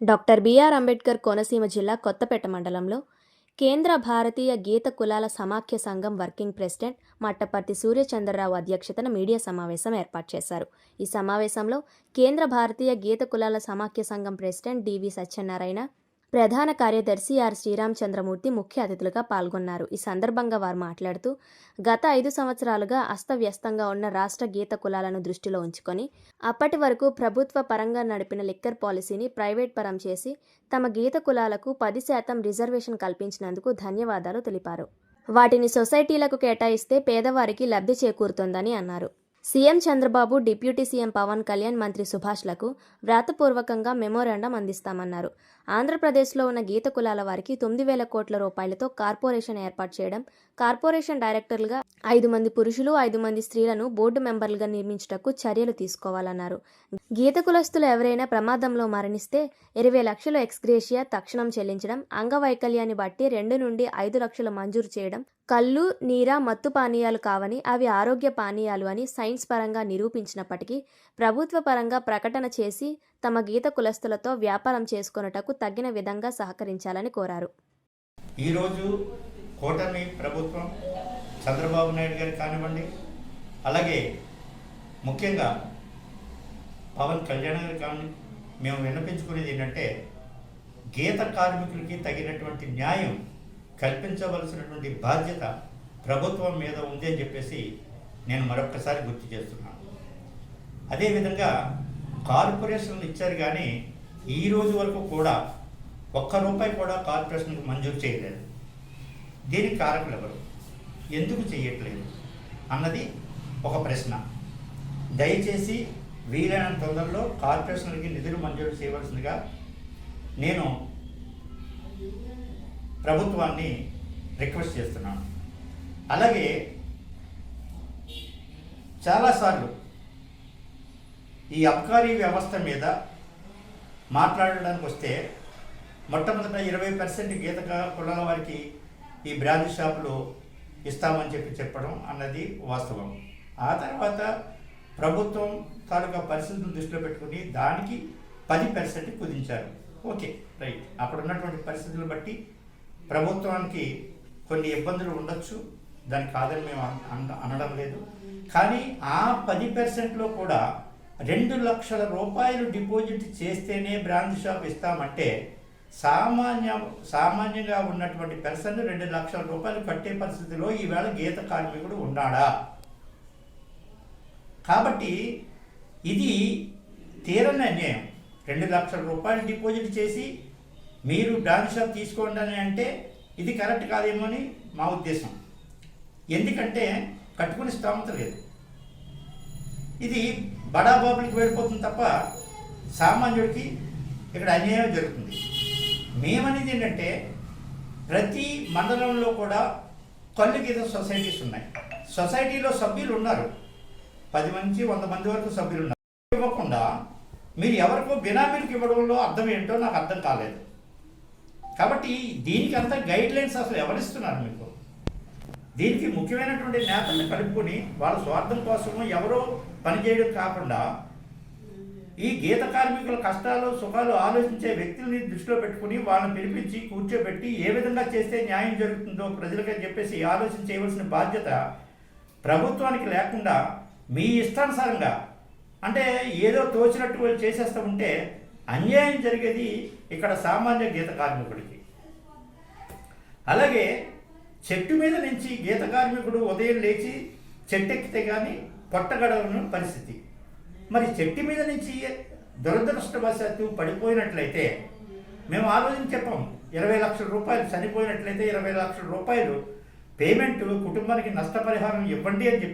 Doctor BR Ambedkar Konaseema జిల్లా కొత్తపేట మండలంలో కేంద్ర భారతీయ గీత కులాల సమాఖ్య సంఘం వర్కింగ్ ప్రెసిడెంట్ మట్టపర్తి సూర్యచంద్రరావు అధ్యక్షతన మీడియా సమావేశం ఏర్పాటు చేశారు. ఈ సమావేశంలో కేంద్ర భారతీయ గీత కులాల సమాఖ్య సంఘం ప్రెసిడెంట్ డివి సత్యనారాయణ ప్రధాన కార్యదర్శి ఆర్. శ్రీరామచంద్రమూర్తి ముఖ్య అతిథులుగా పాల్గొన్నారు. ఈ సందర్భంగా వారు మాట్లాడుతూ గత ఐదు సంవత్సరాలుగా అస్తవ్యస్తంగా ఉన్న రాష్ట్ర గీత కులాలను దృష్టిలో ఉంచుకొని అప్పటి వరకు ప్రభుత్వ పరంగా నడిపిన లిక్కర్ పాలసీని ప్రైవేట్ పరం చేసి తమ గీత కులాలకు పది శాతం రిజర్వేషన్ కల్పించినందుకు ధన్యవాదాలు తెలిపారు. వాటిని సొసైటీలకు కేటాయిస్తే పేదవారికి లబ్ధి చేకూరుతోందని అన్నారు. CM Chandrababu deputy CM Pawan Kalyan మంత్రి సుభాష్లకు వ్రాతపూర్వకంగా మెమోరాండం అందిస్తామన్నారు. ఆంధ్రప్రదేశ్లో ఉన్న గీత కులాల వారికి తొమ్మిది వేల కోట్ల రూపాయలతో కార్పొరేషన్ ఏర్పాటు చేయడం కార్పొరేషన్ డైరెక్టర్లుగా ఐదు మంది పురుషులు ఐదు మంది స్త్రీలను బోర్డు మెంబర్లుగా నిర్మించుటకు చర్యలు తీసుకోవాలన్నారు. గీత కులస్తులు ఎవరైనా ప్రమాదంలో మరణిస్తే ఇరవై లక్షలు ఎక్స్గ్రేషియా తక్షణం చెల్లించడం అంగవైకల్యాన్ని బట్టి రెండు నుండి ఐదు లక్షలు మంజూరు చేయడం కళ్ళు నీర మత్తు పానీయాలు కావని అవి ఆరోగ్య పానీయాలు అని సైన్స్ పరంగా నిరూపించినప్పటికీ ప్రభుత్వ పరంగా ప్రకటన చేసి తమ గీత కులస్తులతో వ్యాపారం చేసుకొనుటకు తగిన విధంగా సహకరించాలని కోరారు. ఈరోజు కూటమి ప్రభుత్వం చంద్రబాబు నాయుడు గారు కానివ్వండి అలాగే ముఖ్యంగా పవన్ కళ్యాణ్ గారు కానీ మేము విన్నపించుకునేది ఏంటంటే గీత కార్మికులకి తగినటువంటి న్యాయం కల్పించవలసినటువంటి బాధ్యత ప్రభుత్వం మీద ఉంది అని చెప్పేసి నేను మరొక్కసారి గుర్తు చేస్తున్నాను. అదేవిధంగా కార్పొరేషన్లు ఇచ్చారు కానీ ఈ రోజు వరకు కూడా ఒక్క రూపాయి కూడా కార్పొరేషన్కి మంజూరు చేయలేదు. దీనికి కారకులు ఎవరు? ఎందుకు చేయట్లేదు? అన్నది ఒక ప్రశ్న. దయచేసి వీలైనంత తొందరలో కార్పొరేషన్లకి నిధులు మంజూరు చేయవలసిందిగా నేను ప్రభుత్వాన్ని రిక్వెస్ట్ చేస్తున్నాను. అలాగే చాలాసార్లు ఈ అబ్కారీ వ్యవస్థ మీద మాట్లాడడానికి వస్తే మొట్టమొదట ఇరవై పర్సెంట్ గీత కులాల వారికి ఈ బ్రాంచ్ షాపులు ఇస్తామని చెప్పి చెప్పడం అన్నది వాస్తవం. ఆ తర్వాత ప్రభుత్వం తాలూకా పరిస్థితులను దృష్టిలో పెట్టుకుని దానికి పది పర్సెంట్ కుదించారు. Okay right. అక్కడ ఉన్నటువంటి పరిస్థితులను బట్టి ప్రభుత్వానికి కొన్ని ఇబ్బందులు ఉండొచ్చు. దానికి కాదని మేము అన- అన- అనడం లేదు. కానీ ఆ పది పర్సెంట్లో కూడా రెండు లక్షల రూపాయలు డిపాజిట్ చేస్తేనే బ్రాంచ్ షాప్ ఇస్తామంటే సామాన్య సామాన్యంగా ఉన్నటువంటి పర్సన్ రెండు లక్షల రూపాయలు కట్టే పరిస్థితిలో ఈవేళ గీత కార్మికుడు ఉన్నాడా? కాబట్టి ఇది తీరని అన్యాయం. రెండు లక్షల రూపాయలు డిపాజిట్ చేసి మీరు బ్రాంచ్ షాప్ తీసుకోండి అని అంటే ఇది కరెక్ట్ కాదేమో అని మా ఉద్దేశం. ఎందుకంటే కట్టుకునే స్తోమత లేదు. ఇది బడాబాబులకి వెళ్ళిపోతుంది తప్ప సామాన్యుడికి ఇక్కడ అన్యాయం జరుగుతుంది. మేమనేది ఏంటంటే ప్రతి మండలంలో కూడా కళ్ళు గీత సొసైటీస్ ఉన్నాయి. సొసైటీలో సభ్యులు ఉన్నారు. పది మంది వంద మంది వరకు సభ్యులు ఉన్నారు. ఇవ్వకుండా మీరు ఎవరికో బినామీలకు ఇవ్వడంలో అర్థం ఏంటో నాకు అర్థం కాలేదు. కాబట్టి దీనికి అంతా గైడ్ లైన్స్ అసలు ఎవరిస్తున్నారు మీకు? దీనికి ముఖ్యమైనటువంటి నేతల్ని కలుపుకొని వాళ్ళ స్వార్థం కోసము ఎవరో పనిచేయడం కాకుండా ఈ గీత కార్మికుల కష్టాలు సుఖాలు ఆలోచించే వ్యక్తుల్ని దృష్టిలో పెట్టుకుని వాళ్ళని పిలిపించి కూర్చోబెట్టి ఏ విధంగా చేస్తే న్యాయం జరుగుతుందో ప్రజలకని చెప్పేసి ఆలోచన చేయవలసిన బాధ్యత ప్రభుత్వానికి లేకుండా మీ ఇష్టానుసారంగా అంటే ఏదో తోచినట్టు వాళ్ళు చేసేస్తూ ఉంటే అన్యాయం జరిగేది ఇక్కడ సామాన్య గీత కార్మికుడికి. అలాగే చెట్టు మీద నుంచి గీత కార్మికుడు ఉదయం లేచి చెట్టెక్కితే కానీ పొట్టగడవని పరిస్థితి. మరి చెట్టు మీద నుంచి దురదృష్టవశాత్తు పడిపోయినట్లయితే మేము ఆ రోజున చెప్పాం ఇరవై లక్షల రూపాయలు చనిపోయినట్లయితే ఇరవై లక్షల రూపాయలు పేమెంట్ కుటుంబానికి నష్టపరిహారం ఇవ్వండి అని చెప్పి.